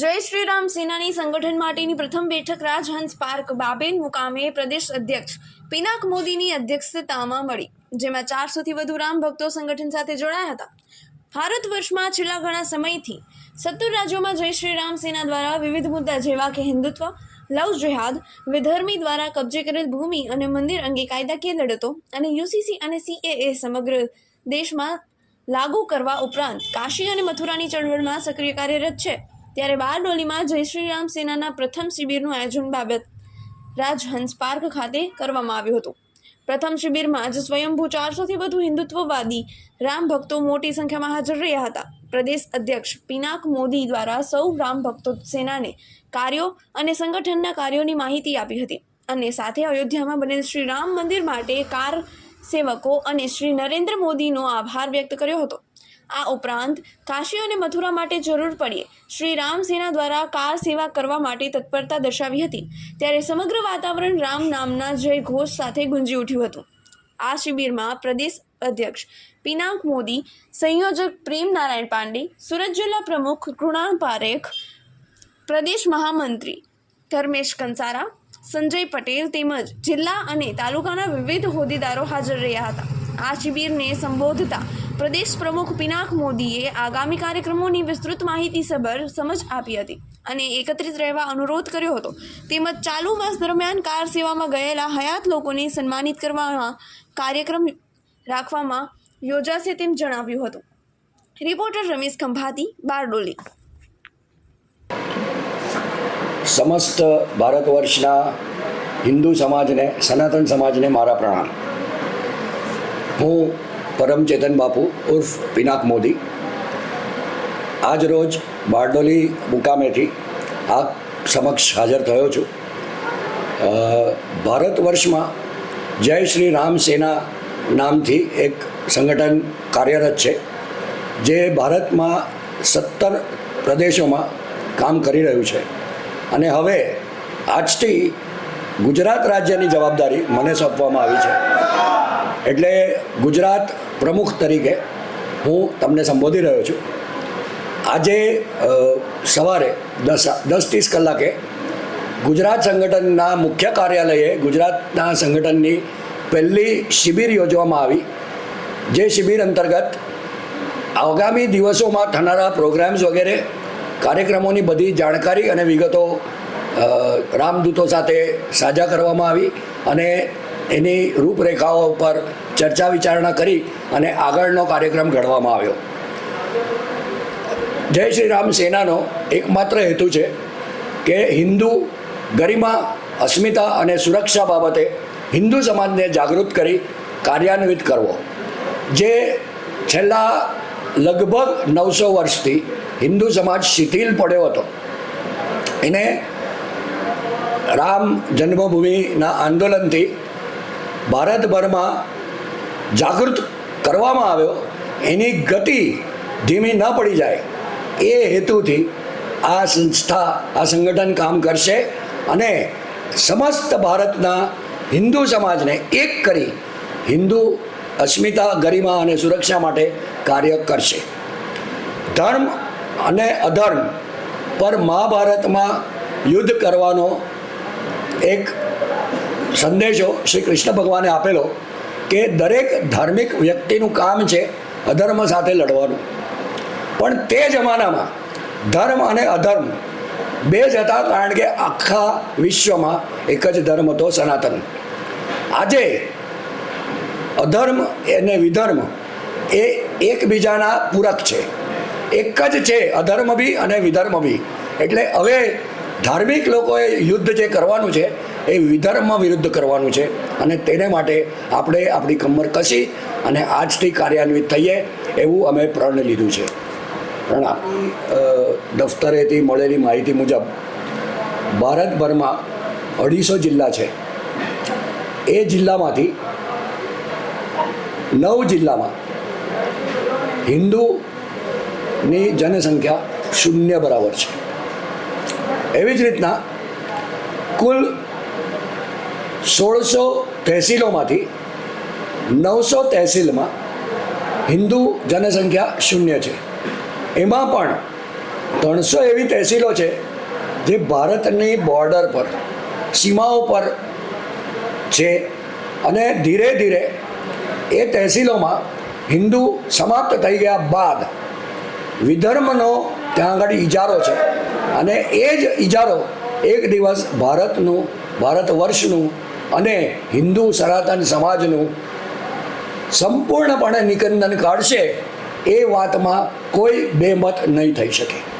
જય શ્રી રામ સેનાની સંગઠન માટેની પ્રથમ બેઠક રાજહંસ પાર્ક બાબેન મુકામે પ્રદેશ અધ્યક્ષ પિનાક મોદીની અધ્યક્ષતામાં મળી, જેમાં ચારસોથી વધુ રામ ભક્તો સંગઠન સાથે જોડાયા હતા. ભારત વર્ષમાં છેલ્લા ઘણા સમયથી સત્તર રાજ્યોમાં જય શ્રી રામ સેના દ્વારા વિવિધ મુદ્દા જેવા કે હિન્દુત્વ, લવ જેહાદ, વિધર્મી દ્વારા કબજે કરેલ ભૂમિ અને મંદિર અંગે કાયદાકીય લડતો અને યુસીસી અને સીએએ સમગ્ર દેશમાં લાગુ કરવા ઉપરાંત કાશી અને મથુરાની ચળવળમાં સક્રિય કાર્યરત છે. ત્યારે બારડોલીમાં જય શ્રી રામ સેનાના પ્રથમ શિબિરનું આયોજન બાબત રાજહંસ પાર્ક ખાતે કરવામાં આવ્યું હતું. પ્રથમ શિબિરમાં જ સ્વયંભૂ ચારસોથી વધુ હિન્દુત્વવાદી રામ ભક્તો મોટી સંખ્યામાં હાજર રહ્યા હતા. પ્રદેશ અધ્યક્ષ પિનાક મોદી દ્વારા સૌ રામ ભક્તો સેનાને કાર્યો અને સંગઠનના કાર્યોની માહિતી આપી હતી અને સાથે અયોધ્યામાં બનેલ શ્રી રામ મંદિર માટે કાર સેવકો અને શ્રી નરેન્દ્ર મોદીનો આભાર વ્યક્ત કર્યો હતો. આ ઉપરાંત કાશી અને મથુરા માટે જરૂર પડીએ. શ્રી રામ સેના દ્વારા કાર સેવા કરવા માટે તત્પરતા દર્શાવી હતી. ત્યારે સમગ્ર વાતાવરણ રામ નામના જય ઘોષ સાથે ગુંજી ઉઠ્યું હતું. આ શિબિરમાં પ્રદેશ અધ્યક્ષ પિનાક મોદી, સંયોજક પ્રેમ નારાયણ પાંડે, સુરત જિલ્લા પ્રમુખ કૃણાલ પારેખ, પ્રદેશ મહામંત્રી ધર્મેશ કંસારા, સંજય પટેલ તેમજ જિલ્લા અને તાલુકાના વિવિધ હોદ્દેદારો હાજર રહ્યા હતા. આ શિબિરને સંબોધતા પ્રદેશ પ્રમુખ પિનાક મોદીએ આગામી કાર્યક્રમોની વિસ્તૃત માહિતીસભર સમજ આપી હતી અને એકત્રિત રહેવા અનુરોધ કર્યો હતો. તેમજ ચાલુ માસ દરમિયાન કાર સેવામાં ગયેલા હયાત લોકોને સન્માનિત કરવામાં કાર્યક્રમ રાખવામાં યોજાશે તેમ જણાવ્યું હતું. રિપોર્ટર રમેશ ખંભાતી, બારડોલી. સમસ્ત ભારત વર્ષના હિન્દુ સમાજને, સનાતન સમાજને મારા પ્રણામ. હું પરમ ચેતન બાપુ ઉર્ફ પિનાક મોદી. આજ રોજ બારડોલી મુકામેથી આ સમક્ષ હાજર થયો છું. ભારત વર્ષમાં જય શ્રી રામ સેના નામથી એક સંગઠન કાર્યરત છે, જે ભારતમાં સત્તર પ્રદેશોમાં કામ કરી રહ્યું છે. અને હવે આજથી ગુજરાત રાજ્યની જવાબદારી મને સોંપવામાં આવી છે. એટલે ગુજરાત પ્રમુખ તરીકે હું તમને સંબોધી રહ્યો છું. આજે સવારે દસ દસ ત્રીસ કલાકે ગુજરાત સંગઠનના મુખ્ય કાર્યાલયે ગુજરાતના સંગઠનની પહેલી શિબિર યોજવામાં આવી. જે શિબિર અંતર્ગત આગામી દિવસોમાં થનારા પ્રોગ્રામ્સ વગેરે, કાર્યક્રમોની બધી જાણકારી અને વિગતો રામદૂતો સાથે સાજા કરવામાં આવી અને એની રૂપરેખાઓ ઉપર ચર્ચા વિચારણા કરી અને આગળનો કાર્યક્રમ ઘડવામાં આવ્યો. જય શ્રી રામ સેનાનો એકમાત્ર હેતુ છે કે હિન્દુ ગરિમા, અસ્મિતા અને સુરક્ષા બાબતે હિન્દુ સમાજને જાગૃત કરી કાર્યાન્વિત કરવો. જે છેલ્લા લગભગ નવસો વર્ષથી હિન્દુ સમાજ શિથિલ પડ્યો હતો. એને રામ જન્મભૂમિના આંદોલનથી ભારતભરમાં જાગૃત કરવામાં આવ્યો, એની ગતિ ધીમી ન પડી જાય. એ હેતુથી આ સંસ્થા, આ સંગઠન કામ કરશે અને સમસ્ત ભારતના હિન્દુ સમાજને એક કરી હિન્દુ અસ્મિતા, ગરિમા અને સુરક્ષા માટે કાર્ય કરશે. ધર્મ અને અધર્મ પર મહાભારતમાં યુદ્ધ કરવાનો એક સંદેશો શ્રી કૃષ્ણ ભગવાને આપેલો કે દરેક ધાર્મિક વ્યક્તિનું કામ છે અધર્મ સાથે લડવાનું. પણ તે જમાનામાં ધર્મ અને અધર્મ બે જ હતા કારણ કે આખા વિશ્વમાં એક જ ધર્મ હતો સનાતન. આજે અધર્મ અને વિધર્મ એ એકબીજાના પૂરક છે. એક જ છે અધર્મ બી અને વિધર્મ બી. એટલે હવે ધાર્મિક લોકોએ યુદ્ધ જે કરવાનું છે એ વિધર્મ વિરુદ્ધ કરવાનું છે. અને તેને માટે આપણે આપણી કમર કસી અને આજથી કાર્યાન્વિત થઈએ એવું અમે પ્રણ લીધું છે. પ્રણામ દફતરેથી મળેલી માહિતી મુજબ ભારતભરમાં અઢીસો જિલ્લા છે. એ જિલ્લામાંથી નવ જિલ્લામાં હિન્દુની જનસંખ્યા શૂન્ય બરાબર છે. એવી જ રીતના કુલ સોળસો તહેસીલોમાંથી નવસો તહેસીલમાં હિન્દુ જનસંખ્યા શૂન્ય છે. એમાં પણ ત્રણસો એવી તહેસીલો છે જે ભારતની બોર્ડર પર, સીમાઓ પર છે અને ધીરે ધીરે એ તહેસીલોમાં હિન્દુ સમાપ્ત થઈ ગયા બાદ વિધર્મનો ત્યાં આગળ ઇજારો છે અને એ જ ઇજારો એક દિવસ ભારતનું, ભારત વર્ષનું અને હિન્દુ સનાતન સમાજનું સંપૂર્ણપણે નિકંદન કાઢશે એ વાતમાં કોઈ બેમત નહીં થઈ શકે.